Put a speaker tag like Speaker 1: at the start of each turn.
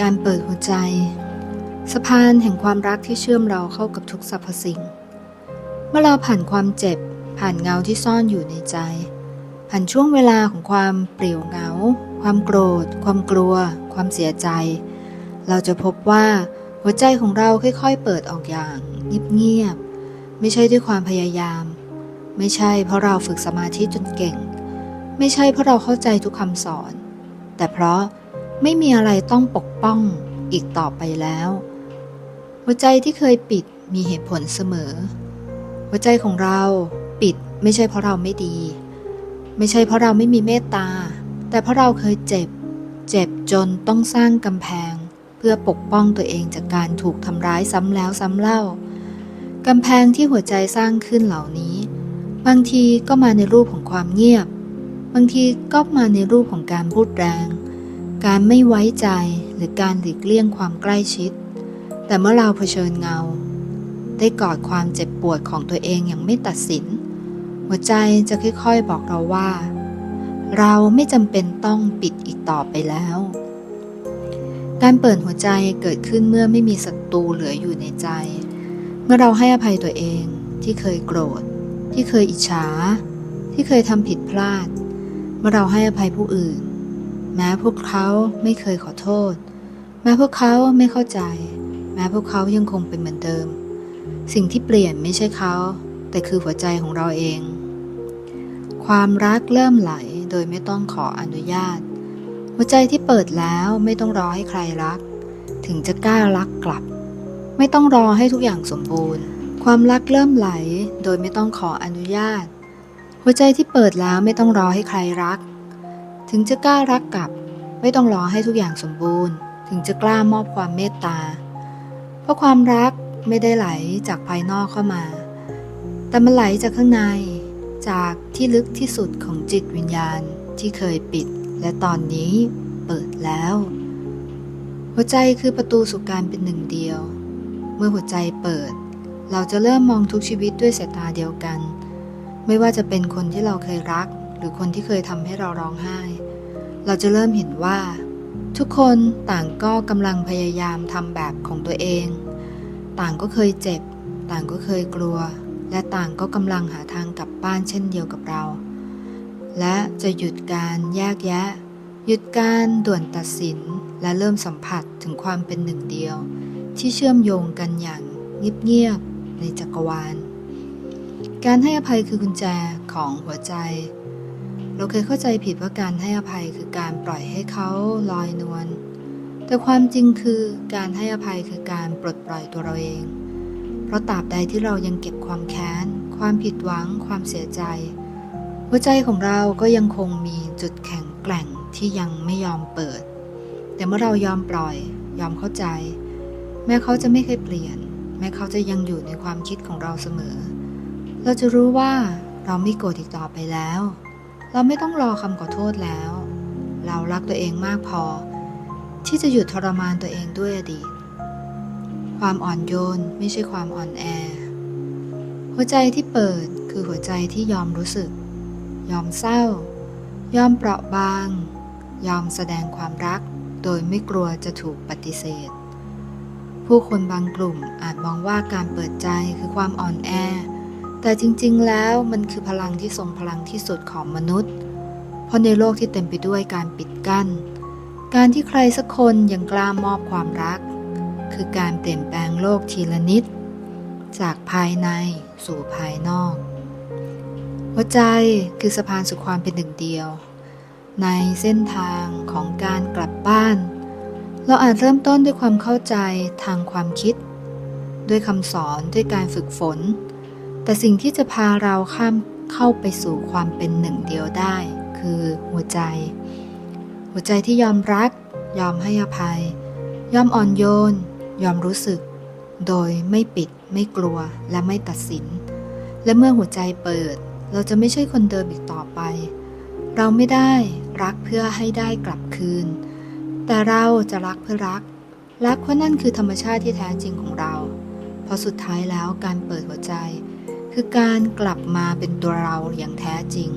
Speaker 1: การเปิดหัวใจ สะพานแห่งความรักที่เชื่อมเราเข้ากับทุกสรรพสิ่ง เมื่อเราผ่านความเจ็บ ผ่านเงาที่ซ่อนอยู่ในใจ ผ่านช่วงเวลาของความเปลี่ยวเหงา ความโกรธ ความกลัว ความเสียใจ เราจะพบว่าหัวใจของเราค่อยๆ เปิดออกอย่างเงียบๆไม่ใช่ด้วยความพยายาม ไม่ใช่เพราะเราฝึกสมาธิจนเก่ง ไม่ใช่เพราะเราเข้าใจทุกคำสอน แต่เพราะ ไม่มีอะไรต้องปกป้องอีกต่อไปแล้ว หัวใจที่เคยปิดมีเหตุผลเสมอ หัวใจของเราปิดไม่ใช่เพราะเราไม่ดี ไม่ใช่เพราะเราไม่มีเมตตา แต่เพราะเราเคยเจ็บ เจ็บจนต้องสร้างกำแพง เพื่อปกป้องตัวเองจากการถูกทำร้ายซ้ำแล้วซ้ำเล่ากำแพงที่หัวใจสร้างขึ้นเหล่านี้ บางทีก็มาในรูปของความเงียบ บางทีก็มาในรูปของการพูดแรง การไม่ไว้ใจหรือการหลีกเลี่ยงความใกล้ชิด แต่เมื่อเราเผชิญเงา ได้กอดความเจ็บปวดของตัวเองอย่างไม่ตัดสิน หัวใจจะค่อยๆบอกเราว่า เราไม่จำเป็นต้องปิดอีกต่อไปแล้ว การเปิดหัวใจเกิดขึ้นเมื่อไม่มีศัตรูเหลืออยู่ในใจ เมื่อเราให้อภัยตัวเองที่เคยโกรธ ที่เคยอิจฉา ที่เคยทำผิดพลาด เมื่อเราให้อภัยผู้อื่น แม้พวกเขาไม่เคยขอโทษ แม้พวกเขาไม่เข้าใจ แม้พวกเขายังคงเป็นเหมือนเดิม สิ่งที่เปลี่ยนไม่ใช่เขา แต่คือหัวใจของเราเอง ความรักเริ่มไหลโดยไม่ต้องขออนุญาต หัวใจที่เปิดแล้วไม่ต้องรอให้ใครรัก ถึงจะกล้ารักกลับ ไม่ต้องรอให้ทุกอย่างสมบูรณ์ ความรักเริ่มไหลโดยไม่ต้องขออนุญาต หัวใจที่เปิดแล้วไม่ต้องรอให้ใครรัก ถึงจะกล้ารักกลับ ไม่ต้องรอให้ทุกอย่างสมบูรณ์ ถึงจะกล้ามอบความเมตตา เพราะความรักไม่ได้ไหลจากภายนอกเข้ามา แต่มันไหลจากข้างใน จากที่ลึกที่สุดของจิตวิญญาณที่เคยปิด และตอนนี้เปิดแล้ว หัวใจคือประตูสู่การเป็นหนึ่งเดียว เมื่อหัวใจเปิด เราจะเริ่มมองทุกชีวิตด้วยสายตาเดียวกัน ไม่ว่าจะเป็นคนที่เราเคยรัก หรือคนที่เคยทำให้เราร้องไห้ เราจะเริ่มเห็นว่า ทุกคนต่างก็กำลังพยายามทำแบบของตัวเอง ต่างก็เคยเจ็บ ต่างก็เคยกลัว และต่างก็กำลังหาทางกลับบ้านเช่นเดียวกับเรา และจะหยุดการแยกแยะ หยุดการด่วนตัดสินและเริ่มสัมผัสถึงความเป็นหนึ่งเดียว ที่เชื่อมโยงกันอย่างเงียบๆในจักรวาล การให้อภัยคือกุญแจของหัวใจ เราเคยเข้าใจผิดว่าการให้อภัยคือการปล่อยให้เขาลอยนวล แต่ความจริงคือการให้อภัยคือการปลดปล่อยตัวเราเอง เพราะตราบใดที่เรายังเก็บความแค้น ความผิดหวัง ความเสียใจ หัวใจของเราก็ยังคงมีจุดแข็งแกร่งที่ยังไม่ยอมเปิด แต่เมื่อเรายอมปล่อย ยอมเข้าใจ แม้เขาจะไม่เคยเปลี่ยน แม้เขาจะยังอยู่ในความคิดของเราเสมอ เราจะรู้ว่าเราไม่โกรธอีกต่อไปแล้ว เราไม่ต้องรอคำขอโทษแล้ว เรารักตัวเองมากพอ ที่จะหยุดทรมานตัวเองด้วยอดีต ความอ่อนโยนไม่ใช่ความอ่อนแอ หัวใจที่เปิดคือหัวใจที่ยอมรู้สึก ยอมเศร้า ยอมเปราะบาง ยอมแสดงความรัก โดยไม่กลัวจะถูกปฏิเสธ ผู้คนบางกลุ่มอาจมองว่าการเปิดใจคือความอ่อนแอ แต่จริงๆ แล้วมันคือพลังที่ทรงพลังที่สุดของมนุษย์ เพราะในโลกที่เต็มไปด้วยการปิดกั้น การที่ใครสักคนยังกล้ามอบความรัก คือการเปลี่ยนแปลงโลกทีละนิด จากภายในสู่ภายนอก หัวใจคือสะพานสู่ความเป็นหนึ่งเดียว ในเส้นทางของการกลับบ้าน เราอาจเริ่มต้นด้วยความเข้าใจทางความคิด ด้วยคำสอนด้วยการฝึกฝน แต่สิ่งที่จะพาเราข้ามเข้าไปสู่ความเป็นหนึ่งเดียวได้ คือหัวใจ หัวใจที่ยอมรัก ยอมให้อภัย ยอมอ่อนโยน ยอมรู้สึก โดยไม่ปิด ไม่กลัวและไม่ตัดสิน และเมื่อหัวใจเปิด เราจะไม่ใช่คนเดิมอีกต่อไป เราไม่ได้รักเพื่อให้ได้กลับคืน แต่เราจะรักเพื่อรัก รักเพราะนั่นคือธรรมชาติที่แท้จริงของเรา เพราะสุดท้ายแล้วการเปิดหัวใจ คือการกลับมาเป็นตัวเราอย่างแท้จริง